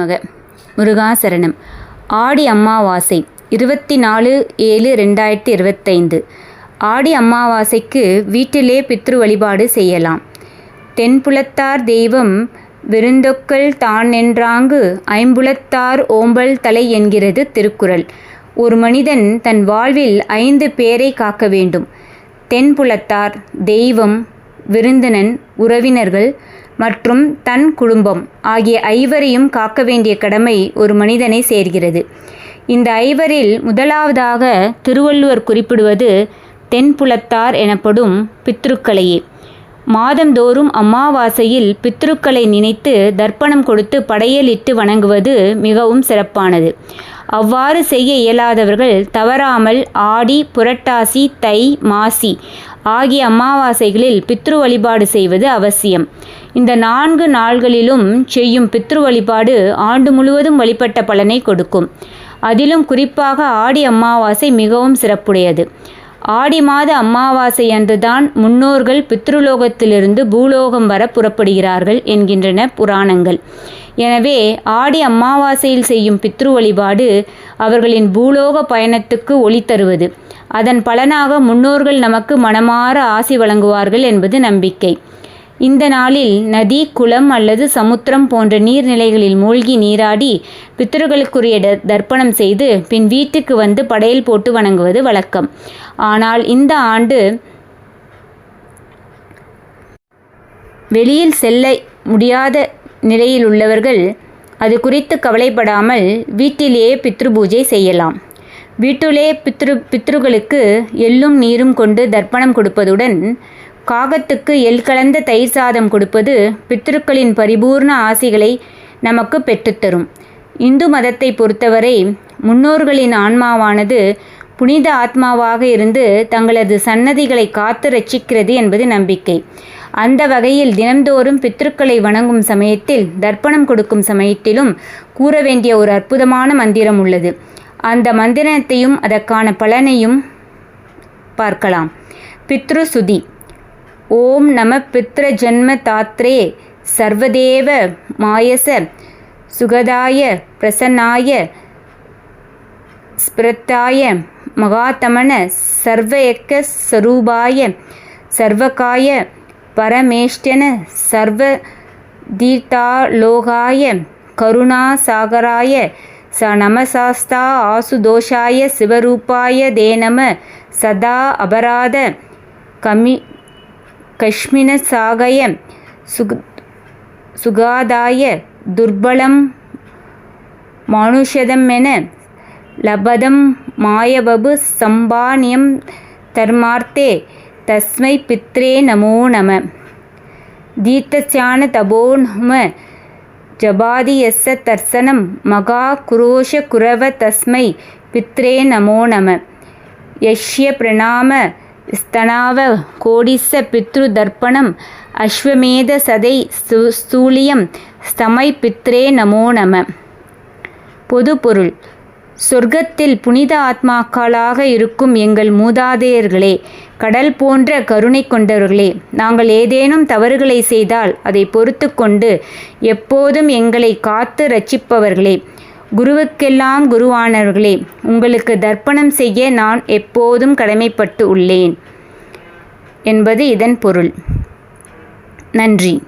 மக. முருகாசரணம். ஆடி அமாவாசை இருபத்தி நாலு ஏழு ரெண்டாயிரத்தி இருபத்தைந்து. ஆடி அமாவாசைக்கு வீட்டிலே பித்ரு வழிபாடு செய்யலாம். தென்புலத்தார் தெய்வம் விருந்தொக்கல் தான் என்றாங்கு ஐம்புலத்தார் ஓம்பல் தலை என்கிறது திருக்குறள். ஒரு மனிதன் தன் வாழ்வில் ஐந்து பேரை காக்க வேண்டும். தென்புலத்தார் தெய்வம் விருந்தினன் உறவினர்கள் மற்றும் தன் குடும்பம் ஆகிய ஐவரையும் காக்க வேண்டிய கடமை ஒரு மனிதனை சேர்கிறது. இந்த ஐவரில் முதலாவதாக திருவள்ளுவர் குறிப்பிடுவது தென்புலத்தார் எனப்படும் பித்ருக்களையே. மாதந்தோறும் அமாவாசையில் பித்ருக்களை நினைத்து தர்ப்பணம் கொடுத்து படையலிட்டு வணங்குவது மிகவும் சிறப்பானது. அவ்வாறு செய்ய இயலாதவர்கள் தவறாமல் ஆடி புரட்டாசி தை மாசி ஆகிய அமாவாசைகளில் பித்ரு வழிபாடு செய்வது அவசியம். இந்த நான்கு நாள்களிலும் செய்யும் பித்ரு வழிபாடு ஆண்டு முழுவதும் வழிபட்ட பலனை கொடுக்கும். அதிலும் குறிப்பாக ஆடி அமாவாசை மிகவும் சிறப்புடையது. ஆடி மாத அமாவாசை அன்றுதான் முன்னோர்கள் பித்ருலோகத்திலிருந்து பூலோகம் வர புறப்படுகிறார்கள் என்கின்றன புராணங்கள். எனவே ஆடி அமாவாசையில் செய்யும் பித்ரு வழிபாடு அவர்களின் பூலோக பயணத்துக்கு ஒளி தருவது. அதன் பலனாக முன்னோர்கள் நமக்கு மனமாற ஆசி வழங்குவார்கள் என்பது நம்பிக்கை. இந்த நாளில் நதி குளம் அல்லது சமுத்திரம் போன்ற நீர்நிலைகளில் மூழ்கி நீராடி பித்தர்களுக்குரிய தர்ப்பணம் செய்து பின் வீட்டுக்கு வந்து படையல் போட்டு வணங்குவது வழக்கம். ஆனால் இந்த ஆண்டு வெளியில் செல்ல முடியாத நிலையில் உள்ளவர்கள் அது குறித்து கவலைப்படாமல் வீட்டிலேயே பித்ரு பூஜை செய்யலாம். வீட்டிலே பித்ரு பித்ருகளுக்கு எள்ளும் நீரும் கொண்டு தர்ப்பணம் கொடுப்பதுடன் காகத்துக்கு எல் கலந்த தயிர் சாதம் கொடுப்பது பித்ருக்களின் பரிபூர்ண ஆசிகளை நமக்கு பெற்றுத்தரும். இந்து மதத்தை பொறுத்தவரை முன்னோர்களின் ஆன்மாவானது புனித ஆத்மாவாக இருந்து தங்களது சன்னதிகளை காத்து ரட்சிக்கிறது என்பது நம்பிக்கை. அந்த வகையில் தினந்தோறும் பித்ருக்களை வணங்கும் சமயத்தில் தர்ப்பணம் கொடுக்கும் சமயத்திலும் கூற வேண்டிய ஒரு அற்புதமான மந்திரம் உள்ளது. அந்த மந்திரத்தையும் அதற்கான பலனையும் பார்க்கலாம். பித்ரு சுதி. ஓம் நம பித்ர ஜன்ம தாத்ரே. சர்வதேவ மாயச சுகதாய பிரசன்னாய ஸ்பிரத்தாய மகாத்தமன சர்வயக்க ஸ்வரூபாய சர்வகாய பரமேஷ்டன சர்வ தீர்த்தாலோகாய கருணாசாகராய ச நமசாஸ்தா ஆசுதோஷாய சிவரூபாய தேனம சதா அபராத கமி கஷ்மினசாகய சுக சுகாதாய துர்பலம் மானுஷதமென லபதம் மாயவபு சம்பானியம் தர்மார்த்தே தஸ்மை பித்ரே நமோ நம. தீர்த்தசியான தபோ நம ஜபாதியஸ்ஸ தர்சனம் மகா குரோஷ குரவ தஸ்மை பித்ரே நமோ நம. யஷ்ய பிரணாம ஸ்தனாவ கோடிச பித்ரு தர்ப்பணம் அஸ்வமேத சதை ஸ்தூலியம் ஸ்தமை பித்ரே நமோ நம. பொதுப்பொருள் சொர்க்கத்தில் புனித ஆத்மாக்களாக இருக்கும் எங்கள் மூதாதையர்களே கடல் போன்ற கருணை கொண்டவர்களே நாங்கள் ஏதேனும் தவறுகளை செய்தால் அதை பொறுத்து கொண்டு எப்போதும் எங்களை காத்து ரட்சிப்பவர்களே குருவுக்கெல்லாம் குருவானவர்களே உங்களுக்கு தர்ப்பணம் செய்ய நான் எப்போதும் கடமைப்பட்டு உள்ளேன். என்பது இதன் பொருள். நன்றி.